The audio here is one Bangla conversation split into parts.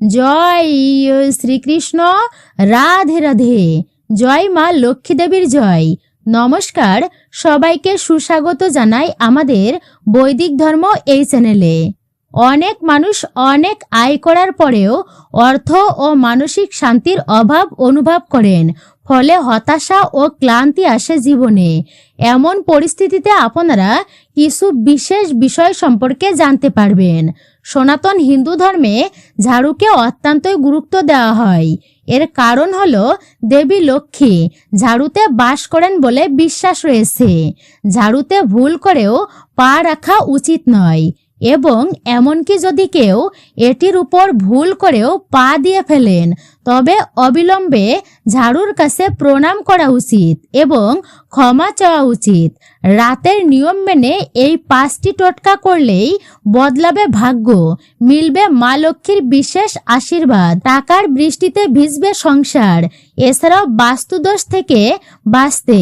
জয় শ্রীকৃষ্ণ, রাধে রাধে। জয় মা লক্ষ্মী দেবীর জয়। নমস্কার, সবাইকে সুস্বাগত জানাই আমাদের বৈদিক ধর্ম এই চ্যানেলে অনেক মানুষ অনেক আয় করার পরেও অর্থ ও মানসিক শান্তির অভাব অনুভব করেন, ফলে হতাশা ও ক্লান্তি আসে জীবনে। এমন পরিস্থিতিতে আপনারা কিছু বিশেষ বিষয় সম্পর্কে জানতে পারবেন। সনাতন হিন্দু ধর্মে ঝাড়ুকে অত্যন্তই গুরুত্ব দেওয়া হয়। এর কারণ হল দেবী লক্ষ্মী ঝাড়ুতে বাস করেন বলে বিশ্বাস রয়েছে। ঝাড়ুতে ভুল করেও পা রাখা উচিত নয় এবং এমনকি যদি কেউ এটির উপর ভুল করেও পা দিয়ে ফেলেন, তবে অবিলম্বে ঝাড়ুর কাছে প্রণাম করা উচিত এবং ক্ষমা চাওয়া উচিত। রাতের নিয়ম মেনে এই পাঁচটি টোটকা করলেই বদলাবে ভাগ্য, মিলবে মা লক্ষ্মীর বিশেষ আশীর্বাদ, টাকার বৃষ্টিতে ভিজবে সংসার, এছাড়াও বাস্তুদোষ থেকে বাঁচতে।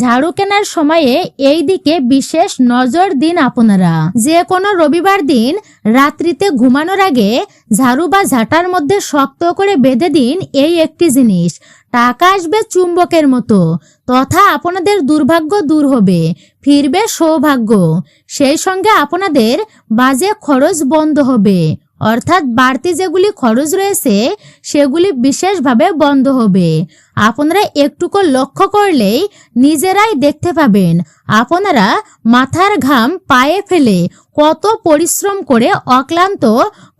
ঝাড়ু কেনার সময়ে এই দিকে বিশেষ নজর দিন আপনারা। যে কোনো রবিবার দিন রাত্রিতে ঘুমানোর আগে ঝাড়ু বা ঝাঁটার মধ্যে শক্ত করে বেঁধে দিন এই একটি জিনিস। টাকা আসবে চুম্বকের মতো। তথা আপনাদের দুর্ভাগ্য দূর হবে, ফিরবে সৌভাগ্য। সেই সঙ্গে আপনাদের বাজে খরচ বন্ধ হবে। অর্থাৎ বাড়তি যেগুলি খরচ রয়েছে, সেগুলি বিশেষভাবে বন্ধ হবে। আপনারা একটুকু লক্ষ্য করলেই নিজেরাই দেখতে পাবেন। আপনারা মাথার ঘাম পায়ে ফেলে কত পরিশ্রম করে অক্লান্ত,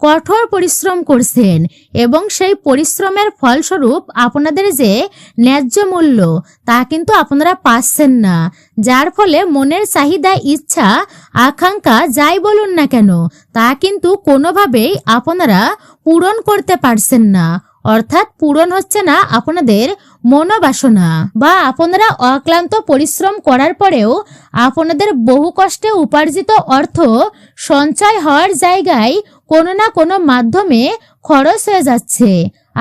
কঠোর পরিশ্রম করছেন এবং সেই পরিশ্রমের ফলস্বরূপ আপনাদের যে ন্যায্য মূল্য, তা কিন্তু আপনারা পাচ্ছেন না। যার ফলে মনের চাহিদা, ইচ্ছা, আকাঙ্ক্ষা যাই বলুন না কেন, তা কিন্তু কোনোভাবেই আপনারা পূরণ করতে পারছেন না। অর্থাৎ পূরণ হচ্ছে না আপনাদের মনোবাসনা বা আপনারা অক্লান্ত পরিশ্রম করার পরেও আপনাদের বহু কষ্টে উপার্জিত অর্থ সঞ্চয় হওয়ার জায়গায় কোনো না কোনো মাধ্যমে খরচ হয়ে যাচ্ছে।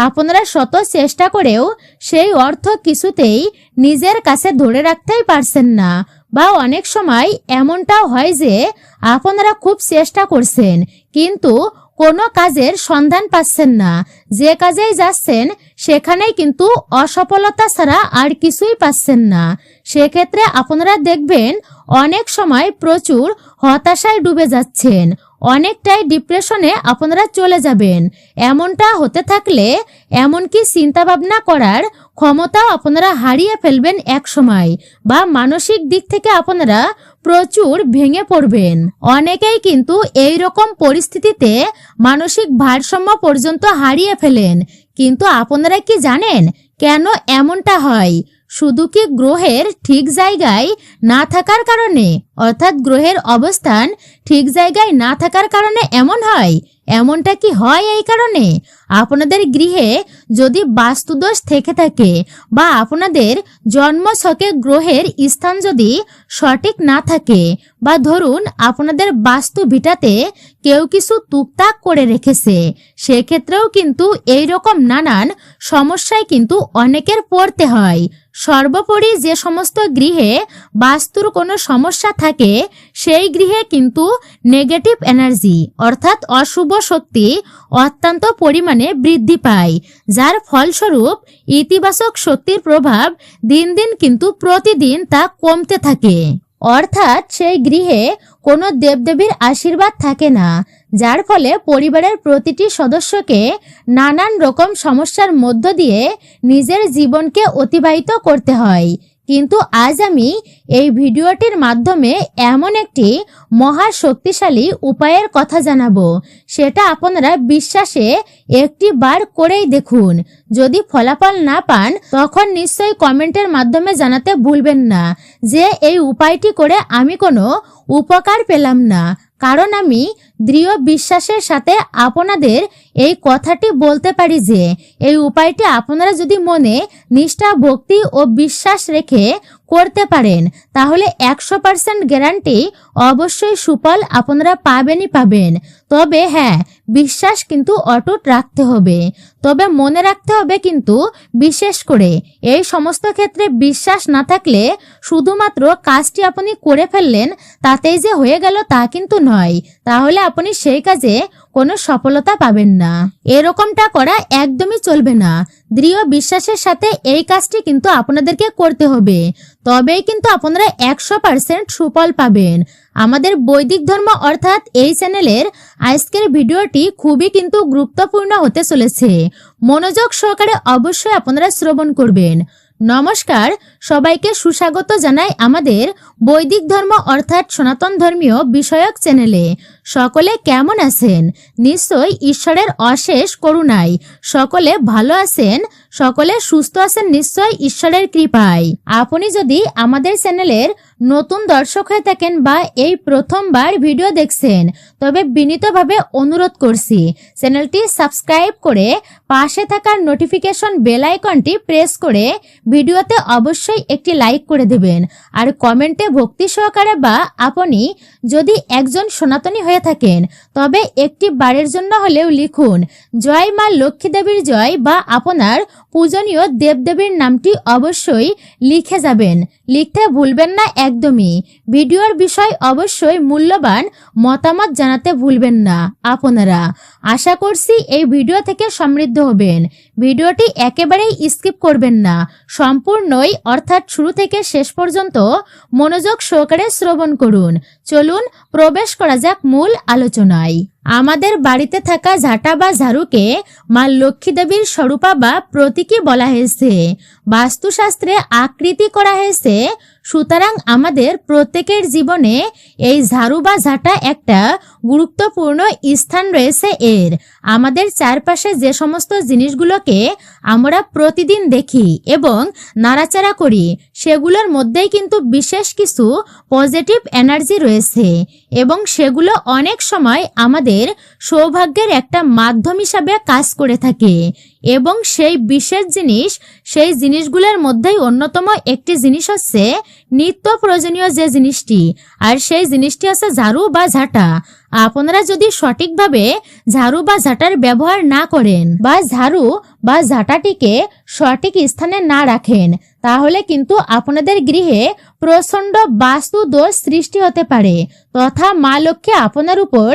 আপনারা শত চেষ্টা করেও সেই অর্থ কিছুতেই নিজের কাছে ধরে রাখতেই পারছেন না বা অনেক সময় এমনটাও হয় যে আপনারা খুব চেষ্টা করছেন, কিন্তু কোনো কাজের সন্ধান পাচ্ছেন না। যে কাজেই যাচ্ছেন, সেখানেই কিন্তু অসফলতা ছাড়া আর কিছুই পাচ্ছেন না। সেক্ষেত্রে আপনারা দেখবেন, অনেক সময় প্রচুর হতাশায় ডুবে যাচ্ছেন। অনেকটাই ডিপ্রেশনে আপনারা চলে যাবেন। এমনটা হতে থাকলে এমনকি চিন্তা ভাবনা করার ক্ষমতাও আপনারা হারিয়ে ফেলবেন এক সময় বা মানসিক দিক থেকে আপনারা প্রচুর ভেঙে পড়বেন। অনেকেই কিন্তু এই রকম পরিস্থিতিতে মানসিক ভারসাম্য পর্যন্ত হারিয়ে ফেলেন। কিন্তু আপনারা কি জানেন কেন এমনটা হয়? শুধু কি গ্রহের ঠিক জায়গায় না থাকার কারণে? অর্থাৎ গ্রহের অবস্থান ঠিক জায়গায় না থাকার কারণে এমন হয়? এমনটা কি হয় এই কারণে? আপনাদের গৃহে যদি বাস্তুদোষ থেকে থাকে বা আপনাদের জন্মছকে গ্রহের স্থান যদি সঠিক না থাকে, বা ধরুন আপনাদের বাস্তু ভিটাতে কেউ কিছু টুকটাক করে রেখেছে, সেক্ষেত্রেও কিন্তু এই রকম নানান সমস্যায় কিন্তু অনেকের পড়তে হয়। সর্বোপরি যে সমস্ত গৃহে বাস্তুর কোনো সমস্যা থাকে, সেই গৃহে কিন্তু নেগেটিভ এনার্জি অর্থাৎ অশুভ শক্তি অত্যন্ত পরিমাণে বৃদ্ধি পায়। যার ফলস্বরূপ ইতিবাচক শক্তির প্রভাব দিন দিন কিন্তু প্রতিদিন তা কমতে থাকে। অর্থাৎ সেই গৃহে কোনো দেবদেবীর আশীর্বাদ থাকে না, যার ফলে পরিবারের প্রতিটি সদস্যকে নানান রকম সমস্যার মধ্য দিয়ে নিজের জীবনকে অতিবাহিত করতে হয়। কিন্তু আজ আমি এই ভিডিওটির মাধ্যমে এমন একটি মহা শক্তিশালী উপায়ের কথা জানাব। সেটা আপনারা বিশ্বাসে একটি বার করেই দেখুন। যদি ফলাফল না পান, তখন নিশ্চয়ই কমেন্টের মাধ্যমে জানাতে ভুলবেন না যে এই উপায়টি করে আমি কোনো উপকার পেলাম না। কারণ আমি দৃঢ় বিশ্বাসের সাথে আপনাদের এই কথাটি বলতে পারি যে, এই উপায়টি আপনারা যদি মনে, নিষ্ঠা, ভক্তি ও বিশ্বাস রেখে করতে পারেন, তাহলে একশো পার্সেন্ট গ্যারান্টি অবশ্যই সুফল আপনারা পাবেনই পাবেন। তবে হ্যাঁ বিশ্বাস কিন্তু অটুট রাখতে হবে। তবে মনে রাখতে হবে কিন্তু, বিশেষ করে এই সমস্ত ক্ষেত্রে বিশ্বাস না থাকলে শুধুমাত্র কাজটি আপনি করে ফেললেন, তাতেই যে হয়ে গেল তা কিন্তু নয়। তাহলে আপনি সেই কাজে কোনো সফলতা পাবেন না। এরকমটা করা একদমই চলবে না। দৃঢ় বিশ্বাসের সাথে এই কাজটি কিন্তু আপনাদেরকে করতে হবে। তবেই কিন্তু আপনারা একশো পার্সেন্ট সুফল পাবেন। আমাদের বৈদিক ধর্ম অর্থাৎ এই চ্যানেলের আজকের ভিডিওটি খুবই কিন্তু গুরুত্বপূর্ণ হতে চলেছে। মনোযোগ সহকারে অবশ্যই আপনারা শ্রবণ করবেন। নমস্কার। সবাইকে সুস্বাগত জানাই আমাদের বৈদিক ধর্ম অর্থাৎ সনাতন ধর্মীয় বিষয়ক চ্যানেলে। সকলে কেমন আছেন? নিশ্চয় ঈশ্বরের অশেষ করুণায় সকলে ভালো আছেন? সকলে সুস্থ আছেন নিশ্চয় ঈশ্বরের কৃপায়। আপনি যদি আমাদের চ্যানেলের নতুন দর্শক হয়ে থাকেন বা এই প্রথমবার ভিডিও দেখছেন, তবে বিনীতভাবে অনুরোধ করছি, চ্যানেলটি সাবস্ক্রাইব করে পাশে থাকার নোটিফিকেশন বেল আইকনটি প্রেস করে ভিডিওতে অবশ্যই একটি লাইক করে দেবেন। আর কমেন্টে ভক্তি সহকারে বা আপনি যদি একজন সনাতনী হয়ে থাকেন, তবে একটি বারের জন্য হলেও লিখুন, জয় মা লক্ষ্মী দেবীর জয় বা আপনার পূজনীয় দেবদেবীর নামটি অবশ্যই লিখে যাবেন। লিখতে ভুলবেন না একদমই। ভিডিওর বিষয় অবশ্যই মূল্যবান মতামত জানাতে ভুলবেন না আপনারা। আশা করছি এই ভিডিও থেকে সমৃদ্ধ হবেন। ভিডিওটি একেবারেই স্কিপ করবেন না। সম্পূর্ণই অর্থাৎ শুরু থেকে শেষ পর্যন্ত মনোযোগ সহকারে শ্রবণ করুন। চলুন প্রবেশ করা যাক মূল আলোচনায়। আমাদের বাড়িতে থাকা ঝাঁটা বা ঝাড়ুকে মা লক্ষ্মী দেবীর স্বরূপা বা প্রতীকী বলা হয়েছে। বাস্তুশাস্ত্রে আকৃতি করা হয়েছে সুতরাং আমাদের প্রত্যেকের জীবনে এই ঝাড়ু বা ঝাঁটা একটা গুরুত্বপূর্ণ স্থান রয়েছে এর। আমাদের চারপাশে যে সমস্ত জিনিসগুলোকে আমরা প্রতিদিন দেখি এবং নাড়াচাড়া করি, সেগুলোর মধ্যেই কিন্তু বিশেষ কিছু পজিটিভ এনার্জি রয়েছে এবং সেগুলো অনেক সময় আমাদের সৌভাগ্যের একটা মাধ্যম হিসাবে কাজ করে থাকে। এবং সেই বিশেষ জিনিস, সেই জিনিসগুলোর মধ্যেই অন্যতম একটি জিনিস হচ্ছে নিত্য প্রয়োজনীয় যে জিনিসটি। আর সেই জিনিসটি হচ্ছে ঝাড়ু বা ঝাঁটা। আপনারা যদি সঠিকভাবে ঝাড়ু বা ঝাঁটার ব্যবহার না করেন বা ঝাড়ু বা ঝাঁটাটিকে সঠিক স্থানে না রাখেন, তাহলে কিন্তু আপনাদের গৃহে প্রচণ্ড বাস্তু দোষ সৃষ্টি হতে পারে, তথা মা লক্ষ্মী আপনার উপর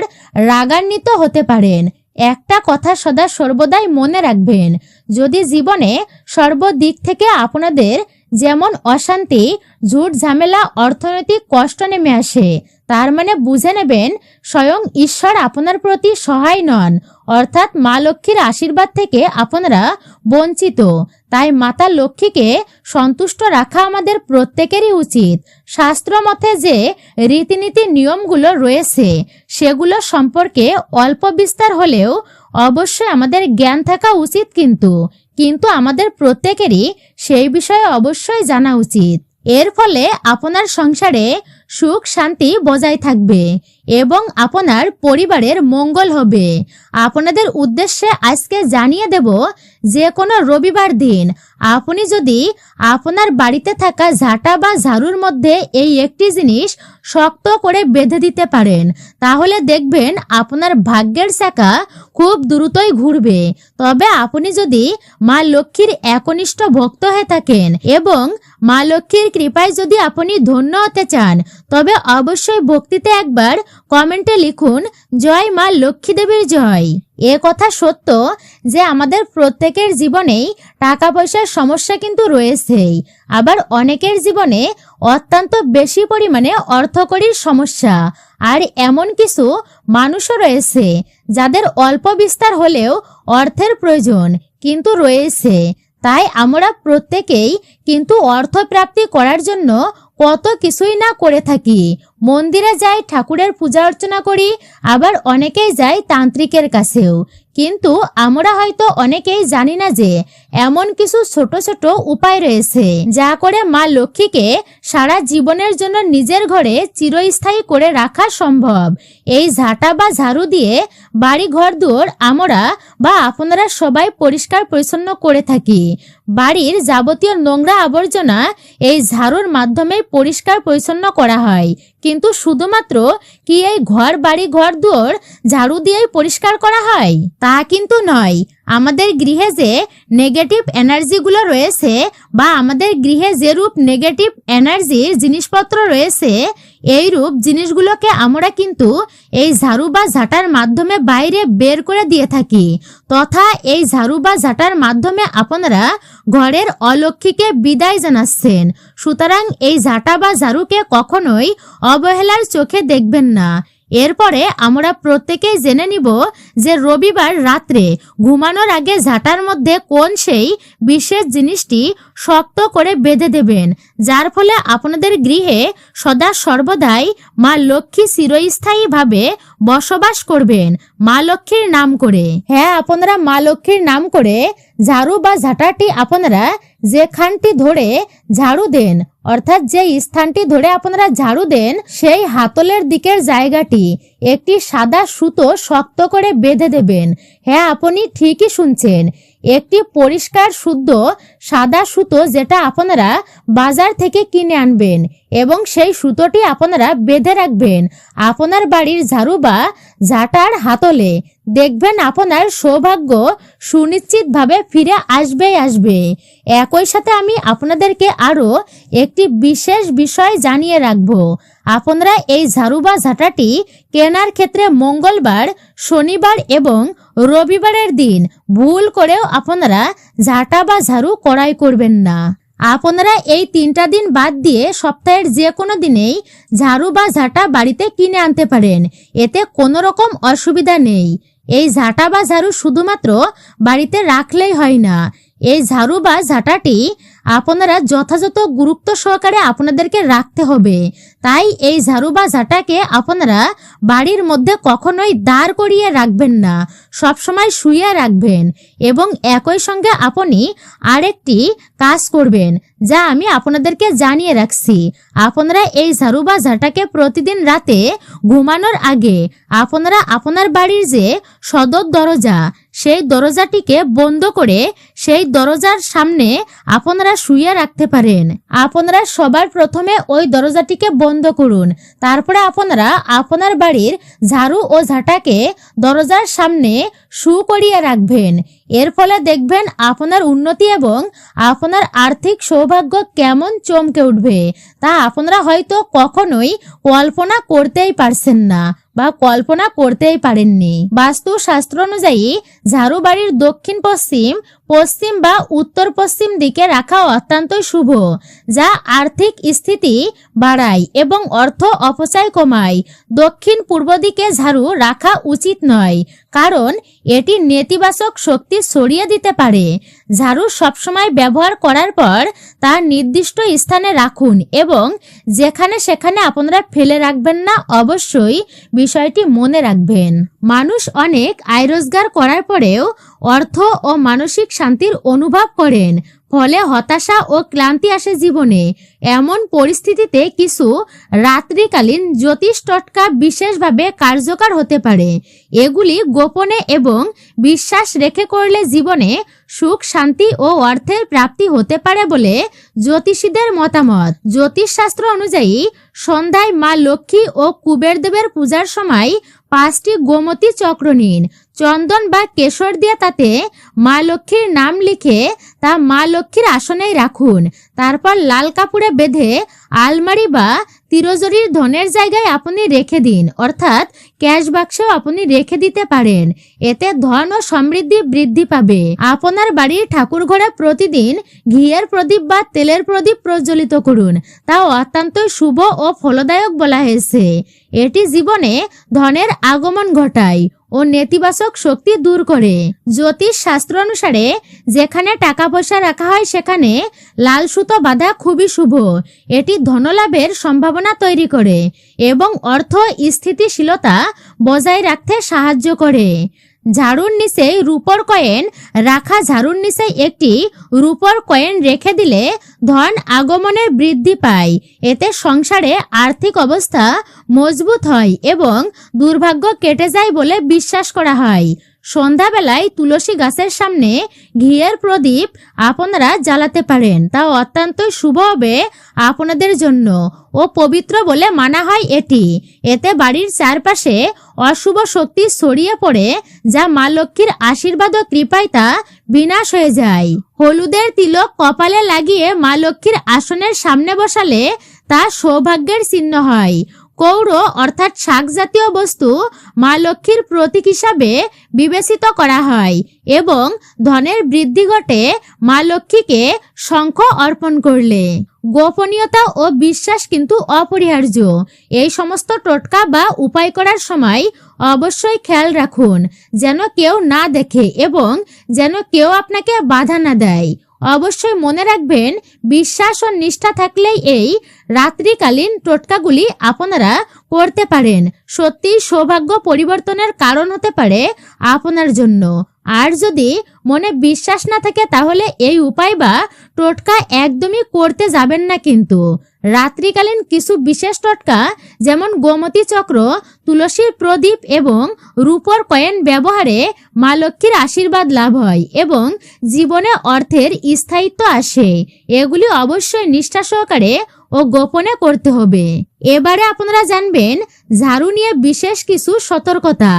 রাগান্বিত হতে পারেন। একটা কথা সদা সর্বদাই মনে রাখবেন, যদি জীবনে সর্বদিক থেকে আপনাদের যেমন অশান্তি, ঝুট ঝামেলা, অর্থনৈতিক কষ্ট নেমে আসে, তার মানে বুঝে নেবেন, স্বয়ং ঈশ্বর আপনার প্রতি সহায় নন। অর্থাৎ মা লক্ষ্মীর আশীর্বাদ থেকে আপনারা বঞ্চিত। তাই মাতা লক্ষ্মীকে সন্তুষ্ট রাখা আমাদের প্রত্যেকেরই উচিত। শাস্ত্র মতে যে রীতিনীতি নিয়মগুলো রয়েছে, সেগুলো সম্পর্কে অল্প বিস্তার হলেও অবশ্যই আমাদের জ্ঞান থাকা উচিত কিন্তু। কিন্তু আমাদের প্রত্যেকেরই সেই বিষয়ে অবশ্যই জানা উচিত। এর ফলে আপনার সংসারে সুখ শান্তি বজায় থাকবে এবং আপনার পরিবারের মঙ্গল হবে। আপনাদের উদ্দেশ্যে আজকে জানিয়ে দেব, যে কোনো রবিবার দিন আপনি যদি আপনার বাড়িতে থাকা ঝাঁটা বা ঝাড়ুর মধ্যে এই একটি জিনিস শক্ত করে বেঁধে দিতে পারেন, তাহলে দেখবেন আপনার ভাগ্যের চাকা খুব দ্রুতই ঘুরবে। তবে আপনি যদি মা লক্ষ্মীর একনিষ্ঠ ভক্ত হয়ে থাকেন এবং মা লক্ষ্মীর কৃপায় যদি আপনি ধন্য হতে চান, তবে অবশ্যই ভক্তিতে একবার কমেন্টে লিখুন, জয় মা লক্ষ্মী দেবীর জয়। এ কথা সত্য যে আমাদের প্রত্যেকের জীবনেই টাকা পয়সার সমস্যা কিন্তু রয়েছেই। আবার অনেকের জীবনে অত্যন্ত বেশি পরিমাণে অর্থকরীর সমস্যা। আর এমন কিছু মানুষও রয়েছে যাদের অল্প বিস্তার হলেও অর্থের প্রয়োজন কিন্তু রয়েছে। তাই আমরা প্রত্যেকেই কিন্তু অর্থ প্রাপ্তি করার জন্য কত কিছুই না করে থাকি। মন্দিরে যাই ঠাকুরের পূজা অর্চনা করি, আবার অনেকেই যাই তান্ত্রিকের কাছেও। কিন্তু আমরা হয়তো অনেকেই জানি না যে এমন কিছু ছোট ছোট উপায় রয়েছে যা করে মা লক্ষ্মীকে সারা জীবনের জন্য নিজের ঘরে চিরস্থায়ী করে রাখা সম্ভব। এই ঝাঁটা বা ঝাড়ু দিয়ে বাড়ি ঘর দুয়ার আমরা বা আপনারা সবাই পরিষ্কার পরিচ্ছন্ন করে থাকি। বাড়ির যাবতীয় নোংরা আবর্জনা এই ঝাড়ুর মাধ্যমে পরিষ্কার পরিচ্ছন্ন করা হয়। কিন্তু শুধুমাত্র কি এই ঘর, বাড়ি, ঘর, দুয়ার ঝাড়ু দিয়েই পরিষ্কার করা হয়? তা কিন্তু নয়। আমাদের গৃহে যে নেগেটিভ এনার্জিগুলো রয়েছে বা আমাদের গৃহে যেরূপ নেগেটিভ এনার্জির জিনিসপত্র রয়েছে, এই রূপ জিনিসগুলোকে আমরা কিন্তু এই ঝাড়ু বা ঝাঁটার মাধ্যমে বাইরে বের করে দিয়ে থাকি তথা এই ঝাড়ু বা ঝাঁটার মাধ্যমে আপনারা ঘরের অলক্ষীকে বিদায় জানাচ্ছেন। সুতরাং এই ঝাঁটা বা ঝাড়ুকে কখনোই অবহেলার চোখে দেখবেন না। এরপরে আমরা প্রত্যেকেই জেনে নিব যে রবিবার রাত্রে ঘুমানোর আগে ঝাঁটার মধ্যে কোন সেই বিশেষ জিনিসটি শক্ত করে বেঁধে দেবেন, যার ফলে আপনাদের গৃহে সদা সর্বদাই মা লক্ষ্মী চিরস্থায়ীভাবে বসবাস করবেন, মা লক্ষ্মীর নাম করে। হ্যাঁ আপনারা মা লক্ষ্মীর নাম করে ঝাড়ু বা ঝাঁটাটি আপনারা যেখানটি ধরে ঝাড়ু দেন, অর্থাৎ যে স্থানটি ধরে আপনারা ঝাড়ু দেন, সেই হাতলের দিকের জায়গাটি একটি সাদা সুতো শক্ত করে বেঁধে দেবেন। হ্যাঁ আপনি ঠিকই শুনছেন। একটি পরিষ্কার, শুদ্ধ, সাদা সুতো যেটা আপনারা বাজার থেকে কিনে আনবেন এবং সেই সুতোটি আপনারা বেঁধে রাখবেন আপনার বাড়ির ঝাড়ু বা ঝাঁটার হাতলে। দেখবেন আপনার সৌভাগ্য সুনিশ্চিতভাবে ফিরে আসবেই আসবে। একই সাথে আমি আপনাদেরকে আরও একটি বিশেষ বিষয় জানিয়ে রাখব। আপনারা এই ঝাড়ু বা ঝাঁটাটি কেনার ক্ষেত্রে মঙ্গলবার, শনিবার এবং রবিবারের দিন ভুল করেও আপনারা ঝাঁটা বা ঝাড়ু কড়াই করবেন না। আপনারা এই তিনটা দিন বাদ দিয়ে সপ্তাহের যে কোনো দিনেই ঝাড়ু বা ঝাঁটা বাড়িতে কিনে আনতে পারেন। এতে কোনো রকম অসুবিধা নেই। এই ঝাঁটা বা ঝাড়ু শুধুমাত্র বাড়িতে রাখলেই হয় না। এই ঝাড়ু বা ঝাঁটাটি আপনারা যথাযথ গুরুত্ব সহকারে আপনাদেরকে রাখতে হবে। তাই এই ঝাড়ু বা ঝাঁটাকে আপনারা বাড়ির মধ্যে কখনোই দাঁড় করিয়ে রাখবেন না, সবসময় শুয়ে রাখবেন এবং একই সঙ্গে আপনি আরেকটি কাজ করবেন, যা আমি আপনাদেরকে জানিয়ে রাখছি। আপনারা এই ঝাড়ু বা ঝাঁটাকে প্রতিদিন রাতে ঘুমানোর আগে আপনারা আপনার বাড়ির যে সদর দরজা সেই দরজাটিকে বন্ধ করে সেই দরজার সামনে আপনারা শুয়ে রাখতে পারেন। আপনারা সবার প্রথমে ওই দরজাটিকে বন্ধ করুন। তারপরে আপনারা আপনার বাড়ির ঝাড়ু ও ঝাঁটাকে দরজার সামনে শু করিয়ে রাখবেন। এর ফলে দেখবেন আপনার উন্নতি এবং আপনার আর্থিক সৌভাগ্য কেমন চমকে উঠবে। তা আপনারা হয়তো কখনোই কল্পনা করতেই পারছেন না বা কল্পনা করতেই পারেননি। বাস্তু শাস্ত্র অনুযায়ী ঝাড়ু বাড়ির দক্ষিণ পশ্চিম পশ্চিম বা উত্তর পশ্চিম দিকে রাখা অত্যন্ত শুভ, যা আর্থিক স্থিতি বাড়ায় এবং অর্থ অপচয় কমায়। দক্ষিণ পূর্ব দিকে ঝাড়ু রাখা উচিত নয়, কারণ এটি নেতিবাচক শক্তি সরিয়ে দিতে পারে। ঝাড়ু সবসময় ব্যবহার করার পর তার নির্দিষ্ট স্থানে রাখুন এবং যেখানে সেখানে আপনারা ফেলে রাখবেন না, অবশ্যই বিষয়টি মনে রাখবেন। মানুষ অনেক আয় রোজগার করার পরেও অর্থ ও মানসিক শান্তির অনুভব করেন। ফলে হতাশা ও ক্লান্তি আসে জীবনে। এমন পরিস্থিতিতে কিছু রাত্রিকালীন জ্যোতিষ টটকা বিশেষভাবে কার্যকর হতে পারে। এগুলি গোপনে এবং বিশ্বাস রেখে করলে জীবনে সুখ, শান্তি ও অর্থের প্রাপ্তি হতে পারে বলে জ্যোতিষীদের মতামত। জ্যোতিষশাস্ত্র অনুযায়ী সন্ধ্যায় মা লক্ষ্মী ও কুবের দেবের পূজার সময় পাঁচটি গোমতী চক্র নিন। চন্দন বা কেশর দিয়ে তাতে মা লক্ষ্মীর নাম লিখে তা মা লক্ষ্মীর আসনেই রাখুন। তারপর লাল কাপড়ে বেঁধে আলমারি বা তিরজরির ধনের জায়গায় আপনি রেখে দিন, অর্থাৎ ক্যাশ বাক্সেও আপনি রেখে দিতে পারেন। এতে ধন ও সমৃদ্ধি বৃদ্ধি পাবে। আপনার বাড়ির ঠাকুর ঘরে প্রতিদিন ঘিয়ের প্রদীপ বা তেলের প্রদীপ প্রজ্বলিত করুন। তা অত্যন্ত শুভ ও ফলদায়ক বলা হয়েছে। এটি জীবনে ধনের আগমন ঘটায়। ও নেতিবাচক শক্তি দূর করে। জ্যোতিষ শাস্ত্র অনুসারে, যেখানে টাকা পয়সা রাখা হয়, সেখানে লাল সুতো বাঁধা খুবই শুভ। এটি ধনলাভের সম্ভাবনা তৈরি করে এবং অর্থ স্থিতিশীলতা বজায় রাখতে সাহায্য করে। ঝাড়ুর নিচে রূপর কয়েন রাখা ঝাড়ুর নিচে একটি রূপর কয়েন রেখে দিলে ধন আগমনের বৃদ্ধি পায়। এতে সংসারে আর্থিক অবস্থা মজবুত হয় এবং দুর্ভাগ্য কেটে যায় বলে বিশ্বাস করা হয়। সন্ধ্যাবেলায় তুলসী গাছের সামনে ঘিয়ের প্রদীপ আপনারা জ্বালাতে পারেন। তা অত্যন্ত শুভ হবে আপনাদের জন্য ও পবিত্র বলে মানা হয় এটি। এতে বাড়ির চারপাশে অশুভ শক্তি ছড়িয়ে পড়ে যা মা লক্ষ্মীর আশীর্বাদ ও কৃপায় তা বিনাশ হয়ে যায়। হলুদের তিলক কপালে লাগিয়ে মা লক্ষ্মীর আসনের সামনে বসালে তা সৌভাগ্যের চিহ্ন হয়। কৌড় অর্থাৎ শাক জাতীয় বস্তু মা লক্ষ্মীর প্রতীক হিসাবে বিবেচিত করা হয় এবং ধনের বৃদ্ধি ঘটে মা লক্ষ্মীকে শঙ্খ অর্পণ করলে। গোপনীয়তা ও বিশ্বাস কিন্তু অপরিহার্য। এই সমস্ত টোটকা বা উপায় করার সময় অবশ্যই খেয়াল রাখুন, যেন কেউ না দেখে এবং যেন কেউ আপনাকে বাধা না দেয়। অবশ্যই মনে রাখবেন, বিশ্বাস ও নিষ্ঠা থাকলেই এই রাত্রিকালীন টোটকাগুলি আপনারা করতে পারেন। সত্যি সৌভাগ্য পরিবর্তনের কারণ হতে পারে আপনার জন্য। আর যদি মনে বিশ্বাস না থাকে, তাহলে এই উপায় বা টোটকা একদমই করতে যাবেন না কিন্তু। রাত্রিকালীন কিছু বিশেষ টোটকা, যেমন গোমতী চক্র তুলসীর প্রদীপ এবং রূপর কয়েন ব্যবহারে মা লক্ষ্মীর আশীর্বাদ লাভ হয় এবং জীবনে অর্থের স্থায়িত্ব আসে। এগুলি অবশ্যই নিষ্ঠা সহকারে ও গোপনে করতে হবে। এবারে আপনারা জানবেন, ঝাড়ু নিয়ে বিশেষ কিছু সতর্কতা।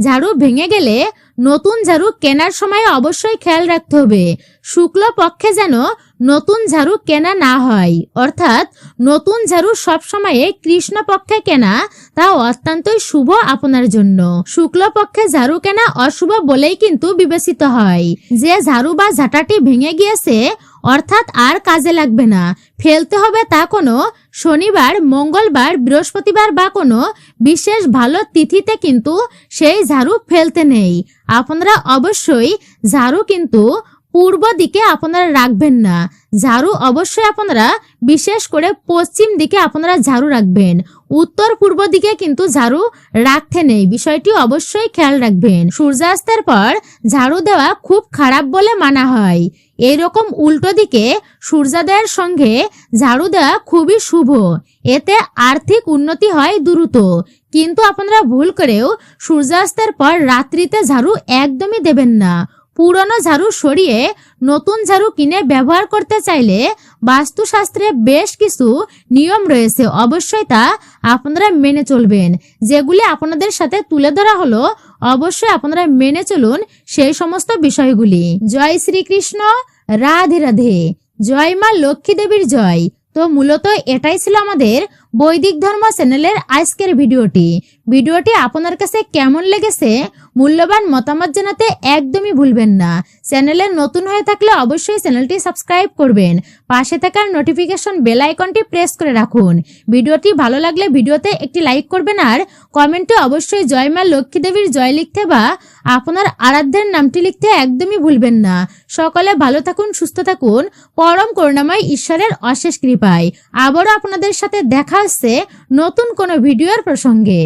ঝাড়ু ভেঙে গেলে নতুন ঝাড়ু কেনার সময় অবশ্যই খেয়াল রাখতে হবে। শুক্ল পক্ষে যেন নতুন ঝাড়ু কেনা না হয়। অর্থাৎ নতুন ঝাড়ু সবসময়ে কৃষ্ণ পক্ষে কেনা তা অত্যন্তই শুভ আপনার জন্য। শুক্ল পক্ষে ঝাড়ু কেনা অশুভ বলেই কিন্তু বিবেচিত হয়। যে ঝাড়ু বা ঝাঁটাটি ভেঙে গিয়েছে, অর্থাৎ আর কাজে লাগবে না। ফেলতে হবে তা কোনো শনিবার, মঙ্গলবার, বৃহস্পতিবার বা কোনো বিশেষ ভালো তিথিতে কিন্তু সেই ঝাড়ু ফেলতে নেই। আপনারা অবশ্যই ঝাড়ু কিন্তু পূর্ব দিকে আপনারা রাখবেন না। ঝাড়ু অবশ্যই আপনারা বিশেষ করে পশ্চিম দিকে আপনারা ঝাড়ু রাখবেন। উত্তর পূর্ব দিকে কিন্তু ঝাড়ু রাখতে নেই। বিষয়টি অবশ্যই খেয়াল রাখবেন। সূর্যাস্তের পর ঝাড়ু দেওয়া খুব খারাপ বলে মানা হয়। এরকম উল্টো দিকে সূর্যোদয়ের সঙ্গে ঝাড়ু দেওয়া খুবই শুভ। এতে আর্থিক উন্নতি হয় দ্রুত। কিন্তু আপনারা ভুল করেও সূর্যাস্তের পর রাত্রিতে ঝাড়ু একদমই দেবেন না। পুরনো ঝাড়ু সরিয়ে নতুন ঝাড়ু কিনে ব্যবহার করতে চাইলে বাস্তুশাস্ত্রে বেশ কিছু নিয়ম রয়েছে। অবশ্যই তা আপনারা মেনে চলবেন। যেগুলি আপনাদের সাথে তুলে ধরা হলো, অবশ্যই আপনারা মেনে চলুন সেই সমস্ত বিষয়গুলি। জয় শ্রীকৃষ্ণ, রাধে রাধে। জয় মা লক্ষ্মী দেবীর জয়। তো মূলত এটাই ছিল আমাদের বৈদিক ধর্ম চ্যানেলের আজকের ভিডিওটি। ভিডিওটি আপনার কাছে কেমন লেগেছে মূল্যবান মতামত জানাতে একদমই ভুলবেন না। চ্যানেলে নতুন হয়ে থাকলে অবশ্যই চ্যানেলটি সাবস্ক্রাইব করবেন। পাশে থাকার নোটিফিকেশন বেল আইকনটি প্রেস করে রাখুন। ভিডিওটি ভালো লাগলে ভিডিওতে একটি লাইক করবেন আর কমেন্টে অবশ্যই জয় মা লক্ষ্মী দেবীর জয় লিখতে বা আপনার আরাধ্যের নামটি লিখতে একদমই ভুলবেন না। সকলে ভালো থাকুন, সুস্থ থাকুন। পরম করুণাময় ঈশ্বরের অশেষ কৃপায়। আবারও আপনাদের সাথে দেখা হচ্ছে নতুন কোনো ভিডিওর প্রসঙ্গে।